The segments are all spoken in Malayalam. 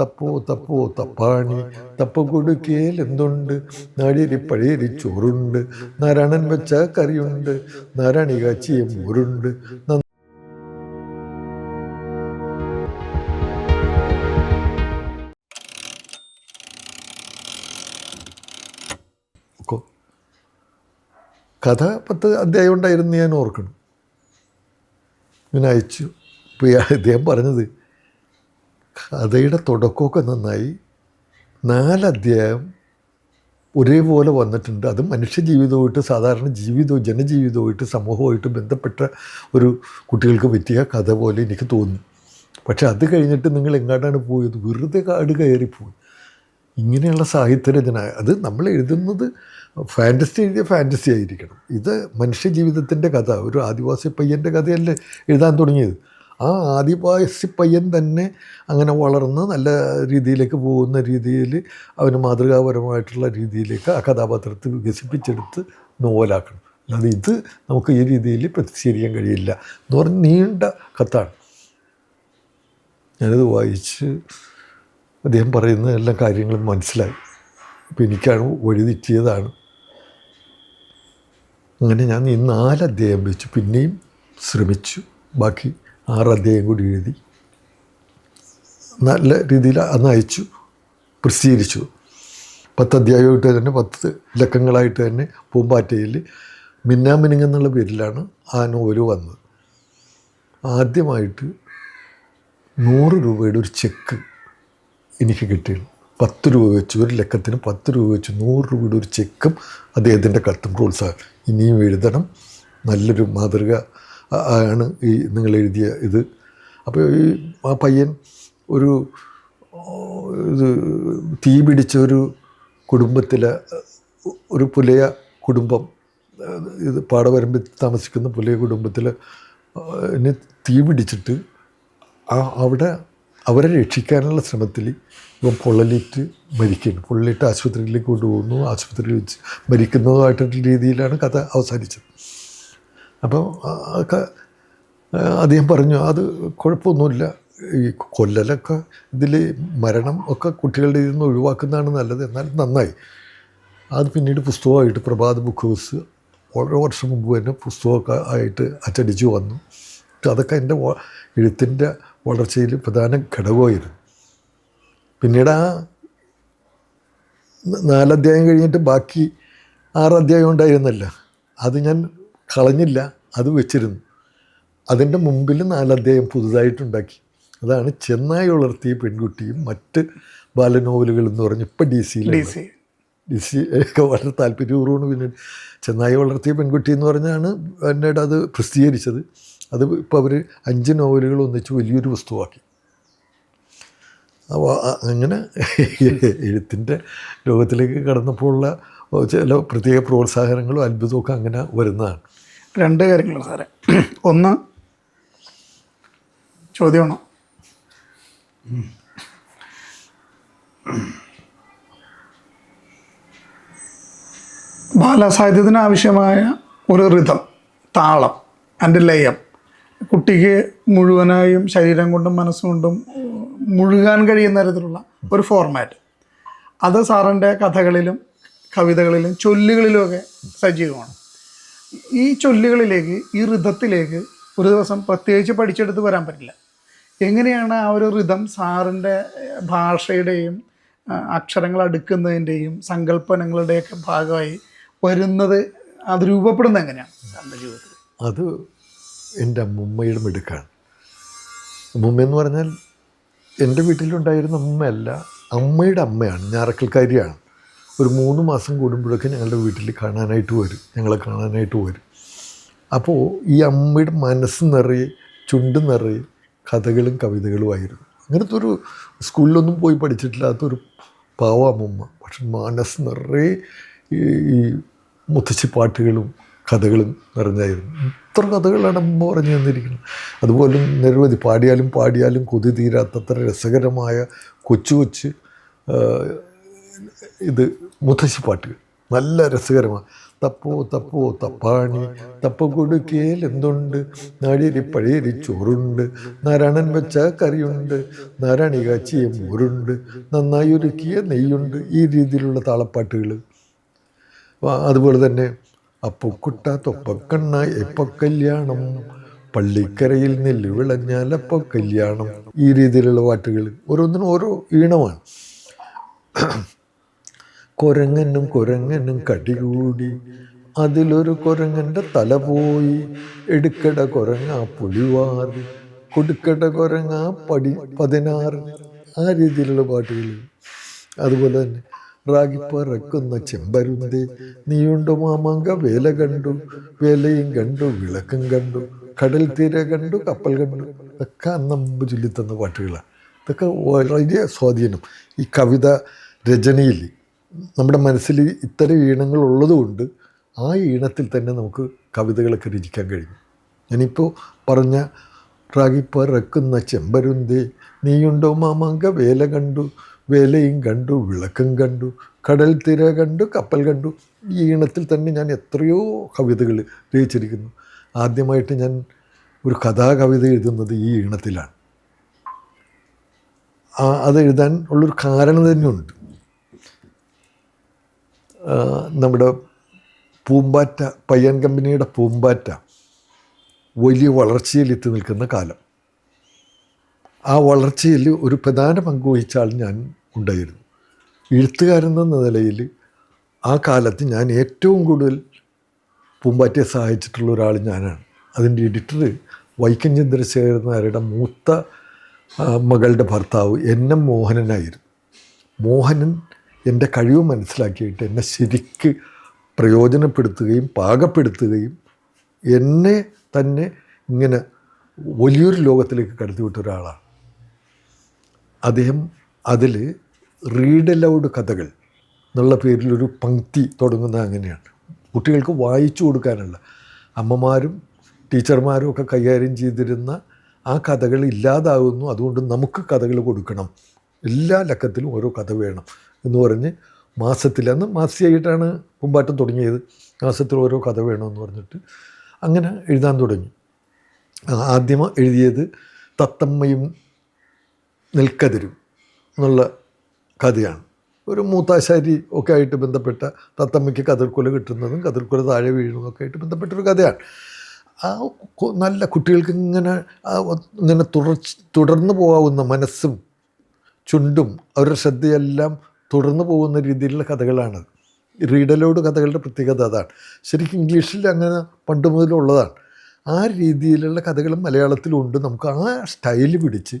തപ്പോ തപ്പോ തപ്പാണി. തപ്പ കൊടുക്കേൽ എന്തുണ്ട്? നാഴിരി പഴയരി ചോറുണ്ട്. നാരായണൻ വെച്ച കറിയുണ്ട്. നാരായണി കാച്ചിയ മോരുണ്ട്. കഥ പത്ത് അധ്യായം ഉണ്ടായിരുന്നു ഞാൻ ഓർക്കണം. ഞാൻ അയച്ചു. ഇപ്പോൾ ഈ അദ്ദേഹം പറഞ്ഞത് കഥയുടെ തുടക്കമൊക്കെ നന്നായി. നാലധ്യായം ഒരേപോലെ വന്നിട്ടുണ്ട്. അത് മനുഷ്യ ജീവിതവുമായിട്ട് സാധാരണ ജീവിതവും ജനജീവിതവുമായിട്ട് സമൂഹവുമായിട്ട് ബന്ധപ്പെട്ട ഒരു കുട്ടികൾക്ക് പറ്റിയ കഥ പോലെ എനിക്ക് തോന്നി. പക്ഷെ അത് കഴിഞ്ഞിട്ട് നിങ്ങൾ എങ്ങോട്ടാണ് പോയത്? വെറുതെ കാട് കയറിപ്പോയി. ഇങ്ങനെയുള്ള സാഹിത്യരചന അത് നമ്മൾ എഴുതുന്നത് ഫാന്റസി എഴുതിയ ഫാന്റസി ആയിരിക്കണം. ഇത് മനുഷ്യ ജീവിതത്തിന്റെ കഥ. ഒരു ആദിവാസി പയ്യന്റെ കഥയല്ലേ എഴുതാൻ തുടങ്ങിയത്? ആ ആദിവാസി പയ്യൻ തന്നെ അങ്ങനെ വളർന്ന് നല്ല രീതിയിലേക്ക് പോകുന്ന രീതിയിൽ അവന് മാതൃകാപരമായിട്ടുള്ള രീതിയിലേക്ക് ആ കഥാപാത്രത്തെ വികസിപ്പിച്ചെടുത്ത് നോവലാക്കണം. അല്ലാതെ ഇത് നമുക്ക് ഈ രീതിയിൽ പ്രതിഷേധിക്കാൻ കഴിയില്ല എന്ന് പറഞ്ഞ് നീണ്ട കത്താണ്. ഞാനിത് വായിച്ച് അദ്ദേഹം പറയുന്ന എല്ലാ കാര്യങ്ങളും മനസ്സിലായി. അപ്പോൾ എനിക്കാണ് വഴി തെറ്റിയതാണ് അങ്ങനെ ഞാൻ ഈ നാല് അധ്യായം വെച്ചു. പിന്നെയും ശ്രമിച്ചു. ബാക്കി ആറ് അധ്യായം കൂടി എഴുതി. നല്ല രീതിയിൽ അന്ന് അയച്ചു പ്രസിദ്ധീകരിച്ചു. പത്ത് അധ്യായമായിട്ട് തന്നെ പത്ത് ലക്കങ്ങളായിട്ട് തന്നെ പൂമ്പാറ്റയിൽ മിന്നാമിനുങ്ങ എന്നുള്ള പേരിലാണ് ആ നോവൽ വന്നത്. ആദ്യമായിട്ട് നൂറ് രൂപയുടെ ഒരു ചെക്ക് എനിക്ക് കിട്ടിയിരുന്നു. പത്ത് രൂപ വെച്ച് ഒരു ലക്കത്തിന് പത്ത് രൂപ വെച്ച് നൂറ് രൂപയുടെ ഒരു ചെക്കും അദ്ദേഹത്തിന്റെ കത്തും പ്രോത്സാഹനം. ഇനിയും എഴുതണം. നല്ലൊരു മാതൃക ആണ് ഈ നിങ്ങൾ എഴുതിയ ഇത്. അപ്പോൾ ഈ ആ പയ്യൻ ഒരു ഇത് തീ പിടിച്ച ഒരു കുടുംബത്തിലെ ഒരു പുലയ കുടുംബം ഇത് പാടവരമ്പിൽ താമസിക്കുന്ന പുലയ കുടുംബത്തിൽ തീ പിടിച്ചിട്ട് ആ അവിടെ അവരെ രക്ഷിക്കാനുള്ള ശ്രമത്തിൽ ഇവൻ പൊള്ളലിറ്റ് മരിക്കുന്നു. പൊള്ളലിട്ട് ആശുപത്രിയിലേക്ക് കൊണ്ടുപോകുന്നു. ആശുപത്രിയിൽ വെച്ച് മരിക്കുന്നതുമായിട്ടുള്ള രീതിയിലാണ് കഥ അവസാനിച്ചത്. അപ്പോൾ ഒക്കെ അദ്ദേഹം പറഞ്ഞു അത് കുഴപ്പമൊന്നുമില്ല. ഈ കൊല്ലലൊക്കെ ഇതിൽ മരണം ഒക്കെ കുട്ടികളുടെ ഇതിൽ നിന്ന് ഒഴിവാക്കുന്നതാണ് നല്ലത്. എന്നാൽ നന്നായി. അത് പിന്നീട് പുസ്തകമായിട്ട് പ്രഭാത ബുക്ക് ഹൗസ് ഓരോ വർഷം മുമ്പ് തന്നെ പുസ്തകമൊക്കെ ആയിട്ട് അച്ചടിച്ചു വന്നു. അതൊക്കെ എന്റെ എഴുത്തിന്റെ വളർച്ചയിൽ പ്രധാന ഘടകമായിരുന്നു. പിന്നീട് ആ നാലധ്യായം കഴിഞ്ഞിട്ട് ബാക്കി ആറ് അധ്യായം ഉണ്ടായിരുന്നല്ല. അത് ഞാൻ കളഞ്ഞില്ല അത് വെച്ചിരുന്നു. അതിന്റെ മുമ്പിൽ നാലധ്യായം പുതുതായിട്ടുണ്ടാക്കി. അതാണ് ചെന്നായി വളർത്തിയ പെൺകുട്ടിയും മറ്റ് ബാലനോവലുകൾ എന്ന് പറഞ്ഞ് ഇപ്പം ഡി സിയിൽ ഡി സി ഡി സി ഒക്കെ വളരെ താല്പര്യപൂർവമാണ് പിന്നെ ചെന്നായി വളർത്തിയ പെൺകുട്ടി എന്ന് പറഞ്ഞാണ് എന്നോട് അത് പ്രസിദ്ധീകരിച്ചത്. അത് ഇപ്പോൾ അവർ അഞ്ച് നോവലുകൾ ഒന്നിച്ച് വലിയൊരു പുസ്തകമാക്കി അപ്പോൾ അങ്ങനെ എഴുത്തിന്റെ ലോകത്തിലേക്ക് കടന്നപ്പോഴുള്ള ചില പ്രത്യേക പ്രോത്സാഹനങ്ങളും അത്ഭുതമൊക്കെ അങ്ങനെ വരുന്നതാണ്. രണ്ട് കാര്യങ്ങളാണ് സാറേ. ഒന്ന് ചോദ്യമാണോ? ബാലസാഹിത്യത്തിന് ആവശ്യമായ ഒരു ഋതം താളം അതിന്റെ ലയം കുട്ടിക്ക് മുഴുവനായും ശരീരം കൊണ്ടും മനസ്സുകൊണ്ടും മുഴുകാൻ കഴിയുന്ന തരത്തിലുള്ള ഒരു ഫോർമാറ്റ് അത് സാറിന്റെ കഥകളിലും കവിതകളിലും ചൊല്ലുകളിലുമൊക്കെ സജീവമാണ്. ഈ ചൊല്ലുകളിലേക്ക് ഈ ഋതത്തിലേക്ക് ഒരു ദിവസം പ്രത്യേകിച്ച് പഠിച്ചെടുത്ത് വരാൻ പറ്റില്ല. എങ്ങനെയാണ് ആ ഒരു ഋതം സാറിന്റെ ഭാഷയുടെയും അക്ഷരങ്ങൾ അടുക്കുന്നതിന്റെയും സങ്കല്പനങ്ങളുടെയൊക്കെ ഭാഗമായി വരുന്നത് അത് രൂപപ്പെടുന്നത് എങ്ങനെയാണ് സാറിന്റെ ജീവിതത്തിൽ? അത് എന്റെ അമ്മുമ്മയുടെ മിടുക്കാണ്. അമ്മുമ്മ എന്ന് പറഞ്ഞാൽ എന്റെ വീട്ടിലുണ്ടായിരുന്ന അമ്മയല്ല അമ്മയുടെ അമ്മയാണ് ഞാറക്കൽക്കാരിയാണ്. ഒരു മൂന്ന് മാസം കൂടുമ്പോഴൊക്കെ ഞങ്ങളുടെ വീട്ടിൽ കാണാനായിട്ട് വരും. ഞങ്ങളെ കാണാനായിട്ട് വരും. അപ്പോൾ ഈ അമ്മയുടെ മനസ്സ് നിറയെ ചുണ്ട് നിറയെ കഥകളും കവിതകളുമായിരുന്നു അങ്ങനത്തെ ഒരു സ്കൂളിലൊന്നും പോയി പഠിച്ചിട്ടില്ലാത്തൊരു പാവ അമ്മമ്മ. പക്ഷെ മനസ്സ് നിറയെ ഈ മുത്തശ്ശി പാട്ടുകളും കഥകളും നിറഞ്ഞായിരുന്നു. ഇത്ര കഥകളാണ് അമ്മ പറഞ്ഞു തന്നിരിക്കുന്നത്. അതുപോലെ നിരവധി പാടിയാലും പാടിയാലും കൊതി തീരാത്തത്ര രസകരമായ കൊച്ചു കൊച്ചു ഇത് മുത്തശ്ശിപ്പാട്ടുകൾ നല്ല രസകരമാണ് തപ്പോ തപ്പോ തപ്പാണി. തപ്പ കൊടുക്കേൽ എന്തുണ്ട്? നാടിരി പഴയരി ചോറുണ്ട്. നാരായണൻ വെച്ച കറിയുണ്ട്. നാരായണി കാച്ചിയ മോരുണ്ട്. നന്നായി ഒരുക്കിയ നെയ്യുണ്ട്. ഈ രീതിയിലുള്ള താളപ്പാട്ടുകൾ. അതുപോലെ തന്നെ അപ്പൊക്കുട്ട തൊപ്പക്കണ്ണ എപ്പ കല്യാണം? പള്ളിക്കരയിൽ നെല്ല് വിളഞ്ഞാൽ അപ്പ കല്യാണം? ഈ രീതിയിലുള്ള പാട്ടുകൾ. ഓരോന്നിനും ഓരോ ഈണമാണ്. കുരങ്ങനും കുരങ്ങനും കടികൂടി. അതിലൊരു കുരങ്ങന്റെ തല പോയി. എടുക്കട കുരങ്ങ പുളിവാറ്. കൊടുക്കട കുരങ്ങ പടി പതിനാറ്. ആ രീതിയിലുള്ള പാട്ടുകൾ. അതുപോലെ തന്നെ റാഗിപ്പറക്കുന്ന ചെമ്പരുന്തി. നീയുണ്ടു മാമാങ്ക? വേല കണ്ടു. വേലയും കണ്ടു. വിളക്കും കണ്ടു. കടൽ തീര കണ്ടു. കപ്പൽ കണ്ടു. ഇതൊക്കെ അന്നമ്പ് ചൊല്ലിത്തന്ന പാട്ടുകളാണ് ഇതൊക്കെ വളരെ സ്വാധീനം. ഈ കവിത രചനയിൽ നമ്മുടെ മനസ്സിൽ ഇത്തരം ഈണങ്ങൾ ഉള്ളതുകൊണ്ട് ആ ഈണത്തിൽ തന്നെ നമുക്ക് കവിതകളൊക്കെ രചിക്കാൻ കഴിയും. ഞാനിപ്പോൾ പറഞ്ഞ റാഗിപ്പറക്കുന്ന ചെമ്പരുന്തി നീയുണ്ടോ മാമാങ്ക? വേല കണ്ടു വേലയും കണ്ടു വിളക്കും കണ്ടു കടൽ തിര കണ്ടു കപ്പൽ കണ്ടു. ഈ ഈണത്തിൽ തന്നെ ഞാൻ എത്രയോ കവിതകൾ രചിച്ചിരിക്കുന്നു. ആദ്യമായിട്ട് ഞാൻ ഒരു കഥാകവിത എഴുതുന്നത് ഈ ഈണത്തിലാണ്. അത് എഴുതാൻ ഉള്ളൊരു കാരണം തന്നെയുണ്ട്. നമ്മുടെ പൂമ്പാറ്റ പയ്യൻ കമ്പനിയുടെ പൂമ്പാറ്റ വലിയ വളർച്ചയിലെത്തി നിൽക്കുന്ന കാലം. ആ വളർച്ചയിൽ ഒരു പ്രധാന പങ്ക് വഹിച്ച ആൾ ഞാൻ ഉണ്ടായിരുന്നു. എഴുത്തുകാരെന്ന നിലയിൽ ആ കാലത്ത് ഞാൻ ഏറ്റവും കൂടുതൽ പൂമ്പാറ്റയെ സഹായിച്ചിട്ടുള്ള ഒരാൾ ഞാനാണ്. അതിന്റെ എഡിറ്റർ വൈക്കം ചന്ദ്രശേഖരൻ നായരുടെ മൂത്ത മകളുടെ ഭർത്താവ് എൻ എം മോഹനനായിരുന്നു. മോഹനൻ എന്റെ കഴിവ് മനസ്സിലാക്കിയിട്ട് എന്നെ ശരിക്ക് പ്രയോജനപ്പെടുത്തുകയും പാകപ്പെടുത്തുകയും എന്നെ തന്നെ ഇങ്ങനെ വലിയൊരു ലോകത്തിലേക്ക് കടത്തിവിട്ട ഒരാളാണ്. അദ്ദേഹം അതിൽ റീഡ് അലൗഡ് കഥകൾ എന്നുള്ള പേരിലൊരു പങ്ക്തി തുടങ്ങുന്നത് അങ്ങനെയാണ്. കുട്ടികൾക്ക് വായിച്ചു കൊടുക്കാനുള്ള അമ്മമാരും ടീച്ചർമാരും ഒക്കെ കൈകാര്യം ചെയ്തിരുന്ന ആ കഥകൾ ഇല്ലാതാകുന്നു അതുകൊണ്ട് നമുക്ക് കഥകൾ കൊടുക്കണം. എല്ലാ ലക്കത്തിലും ഓരോ കഥ വേണം. എന്ന് പറഞ്ഞ് മാസത്തിൽ അന്ന് മാസികയായിട്ടാണ് പൂമ്പാറ്റം തുടങ്ങിയത്. മാസത്തിൽ ഓരോ കഥ വേണമെന്ന് പറഞ്ഞിട്ട് അങ്ങനെ എഴുതാൻ തുടങ്ങി. ആദ്യം എഴുതിയത് തത്തമ്മയും നെൽക്കതിരും എന്നുള്ള കഥയാണ്. ഒരു മൂത്താശാരി ഒക്കെ ആയിട്ട് ബന്ധപ്പെട്ട തത്തമ്മയ്ക്ക് കതിർക്കൊല കിട്ടുന്നതും കതിർക്കൊല താഴെ വീഴുന്നതും ഒക്കെ ആയിട്ട് ബന്ധപ്പെട്ടൊരു കഥയാണ്. ആ നല്ല കുട്ടികൾക്ക് ഇങ്ങനെ ഇങ്ങനെ തുടർ തുടർന്ന് പോകാവുന്ന മനസ്സും ചുണ്ടും അവരുടെ ശ്രദ്ധയെല്ലാം തുടർന്ന് പോകുന്ന രീതിയിലുള്ള കഥകളാണ്. റീഡലോട് കഥകളുടെ പ്രത്യേകത അതാണ്. ശരിക്കും ഇംഗ്ലീഷിൽ അങ്ങനെ പണ്ട് മുതലുള്ളതാണ് ആ രീതിയിലുള്ള കഥകളും മലയാളത്തിലുണ്ട് നമുക്ക് ആ സ്റ്റൈൽ പിടിച്ച്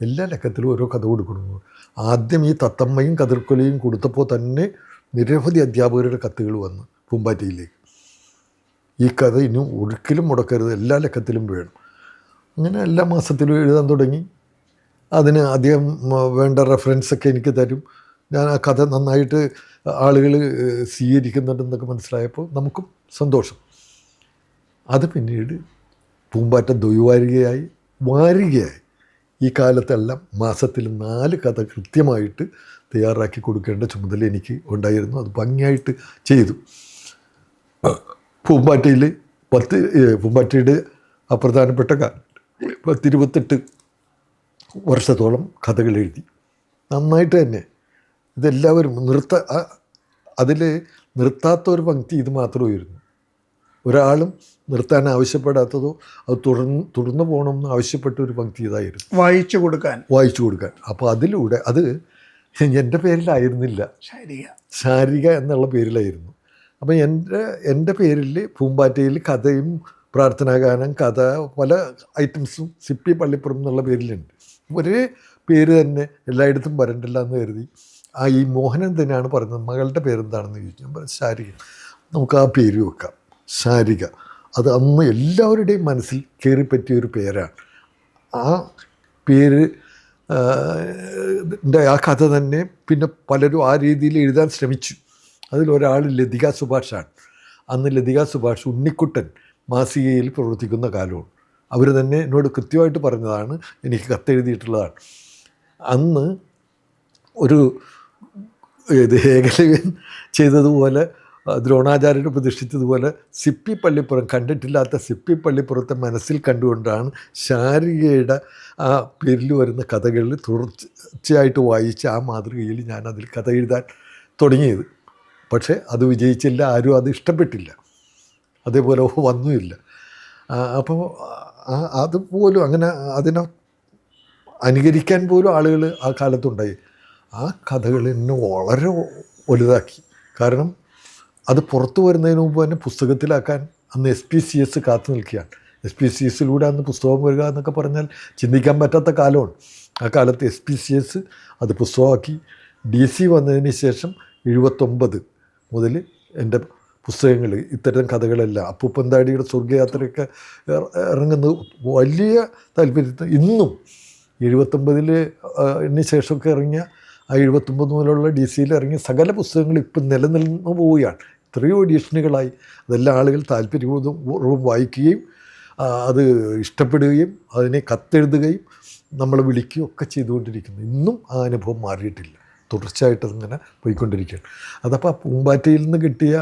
എല്ലാ ലക്കത്തിലും ഓരോ കഥ കൊടുക്കണമെന്ന് ആദ്യം ഈ തത്തമ്മയും കതിർക്കൊലയും കൊടുത്തപ്പോൾ തന്നെ നിരവധി അധ്യാപകരുടെ കത്തുകൾ വന്നു പൂമ്പാറ്റയിലേക്ക്. ഈ കഥ ഇനി ഒരിക്കലും മുടക്കരുത്. എല്ലാ ലക്കത്തിലും വേണം. അങ്ങനെ എല്ലാ മാസത്തിലും എഴുതാൻ തുടങ്ങി. അതിന് ഉം, വേണ്ട റെഫറൻസൊക്കെ എനിക്ക് തരും. ഞാൻ ആ കഥ നന്നായിട്ട് ആളുകൾ സ്വീകരിക്കുന്നുണ്ടെന്നൊക്കെ മനസ്സിലായപ്പോൾ നമുക്കും സന്തോഷം. അത് പിന്നീട് പൂമ്പാറ്റ ദ്വൈവാരികയായി വാരികയായി. ഈ കാലത്തെല്ലാം മാസത്തിൽ നാല് കഥ കൃത്യമായിട്ട് തയ്യാറാക്കി കൊടുക്കേണ്ട ചുമതല എനിക്ക് ഉണ്ടായിരുന്നു. അത് ഭംഗിയായിട്ട് ചെയ്തു. പൂമ്പാറ്റയിൽ പത്ത് പൂമ്പാറ്റയുടെ അപ്രധാനപ്പെട്ട പത്തിരുപത്തെട്ട് വർഷത്തോളം കഥകൾ എഴുതി. നന്നായിട്ട് തന്നെ ഇതെല്ലാവരും നിർത്ത അതിൽ നിർത്താത്ത ഒരു പങ്ക്തി ഇത് മാത്രമായിരുന്നു ഒരാളും നിർത്താൻ ആവശ്യപ്പെടാത്തതോ അത് തുടർന്ന് തുടർന്ന് പോകണമെന്ന് ആവശ്യപ്പെട്ട ഒരു പങ്ക്തി ഇതായിരുന്നു. വായിച്ചു കൊടുക്കാൻ. വായിച്ചു കൊടുക്കാൻ. അപ്പോൾ അതിലൂടെ അത് എന്റെ പേരിലായിരുന്നില്ല. ശാരിക ശാരിക എന്നുള്ള പേരിലായിരുന്നു. അപ്പം എന്റെ എന്റെ പേരിൽ പൂമ്പാറ്റയിൽ കഥയും പ്രാർത്ഥനാഗാനം കഥ പല ഐറ്റംസും സിപ്പി പള്ളിപ്പുറം എന്നുള്ള പേരിലുണ്ട്. ഒരേ പേര് തന്നെ എല്ലായിടത്തും വരണ്ടല്ല എന്ന് കരുതി. ആ ഈ മോഹനൻ തന്നെയാണ് പറയുന്നത് മകളുടെ പേരെന്താണെന്ന് ചോദിച്ചു ഞാൻ പറഞ്ഞു ശാരിക നമുക്ക് ആ പേര് വെക്കാം. ശാരിക അത് അന്ന് എല്ലാവരുടെയും മനസ്സിൽ കയറിപ്പറ്റിയ ഒരു പേരാണ്. ആ പേര് ആ കഥ തന്നെ പിന്നെ പലരും ആ രീതിയിൽ എഴുതാൻ ശ്രമിച്ചു. അതിലൊരാൾ ലതിക സുഭാഷാണ്. അന്ന് ലതിക സുഭാഷ് ഉണ്ണിക്കുട്ടൻ മാസികയിൽ പ്രവർത്തിക്കുന്ന കാലമാണ്. അവർ തന്നെ എന്നോട് കൃത്യമായിട്ട് പറഞ്ഞതാണ് എനിക്ക് കത്തെഴുതിയിട്ടുള്ളതാണ്. അന്ന് ഒരു ഇത് ഏകലവ്യൻ ചെയ്തതുപോലെ ദ്രോണാചാര്യർ പ്രതിഷ്ഠിച്ചതുപോലെ സിപ്പി പള്ളിപ്പുറം കണ്ടിട്ടില്ലാത്ത സിപ്പി പള്ളിപ്പുറത്തെ മനസ്സിൽ കണ്ടുകൊണ്ടാണ് ശാരികയുടെ ആ പേരിൽ വരുന്ന കഥകളിൽ തുടർച്ചയായിട്ട് വായിച്ച് ആ മാതൃകയിൽ ഞാൻ അതിൽ കഥ എഴുതാൻ തുടങ്ങിയത്. പക്ഷേ അത് വിജയിച്ചില്ല ആരും അത് ഇഷ്ടപ്പെട്ടില്ല. അതേപോലെ വന്നുമില്ല. അപ്പോൾ അതുപോലും അങ്ങനെ അതിനെ അനുകരിക്കാൻ പോലും ആളുകൾ ആ കാലത്തുണ്ടായി. ആ കഥകൾ എന്നെ വളരെ വലുതാക്കി. കാരണം അത് പുറത്തു വരുന്നതിന് മുമ്പ് തന്നെ പുസ്തകത്തിലാക്കാൻ അന്ന് എസ് പി സി എസ് കാത്തു നിൽക്കുകയാണ്. എസ് പി സി എസിലൂടെ അന്ന് പുസ്തകം വരിക എന്നൊക്കെ പറഞ്ഞാൽ ചിന്തിക്കാൻ പറ്റാത്ത കാലമാണ്. ആ കാലത്ത് എസ് പി സി എസ് അത് പുസ്തകമാക്കി ഡി സി വന്നതിന് ശേഷം എഴുപത്തൊമ്പത് മുതൽ എന്റെ പുസ്തകങ്ങൾ ഇത്തരം കഥകളെല്ലാം അപ്പൂപ്പന്താടിയുടെ സ്വർഗയാത്രയൊക്കെ ഇറ- ഇറങ്ങുന്നത് വലിയ താല്പര്യത്തിൽ ഇന്നും എഴുപത്തൊമ്പതിൽ ശേഷമൊക്കെ ഇറങ്ങിയ ആ എഴുപത്തൊമ്പത് മുതലുള്ള ഡി സിയിൽ ഇറങ്ങിയ സകല പുസ്തകങ്ങൾ ഇപ്പം നിലനിന്ന് പോവുകയാണ്. എത്രയോ എഡിഷനുകളായി. അതെല്ലാം ആളുകൾ താല്പര്യപൂർവം വായിക്കുകയും അത് ഇഷ്ടപ്പെടുകയും അതിനെ കത്തെഴുതുകയും നമ്മൾ വിളിക്കുകയും ഒക്കെ ചെയ്തുകൊണ്ടിരിക്കുന്നു. ഇന്നും ആ അനുഭവം മാറിയിട്ടില്ല. തുടർച്ചയായിട്ട് അതിങ്ങനെ പോയിക്കൊണ്ടിരിക്കുകയാണ്. അതപ്പോൾ പൂമ്പാറ്റയിൽ നിന്ന് കിട്ടിയ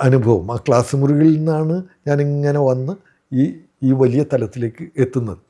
അനുഭവം ആ ക്ലാസ് മുറികളിൽ നിന്നാണ് ഞാനിങ്ങനെ വന്ന് ഈ ഈ വലിയ തലത്തിലേക്ക് എത്തുന്നത്.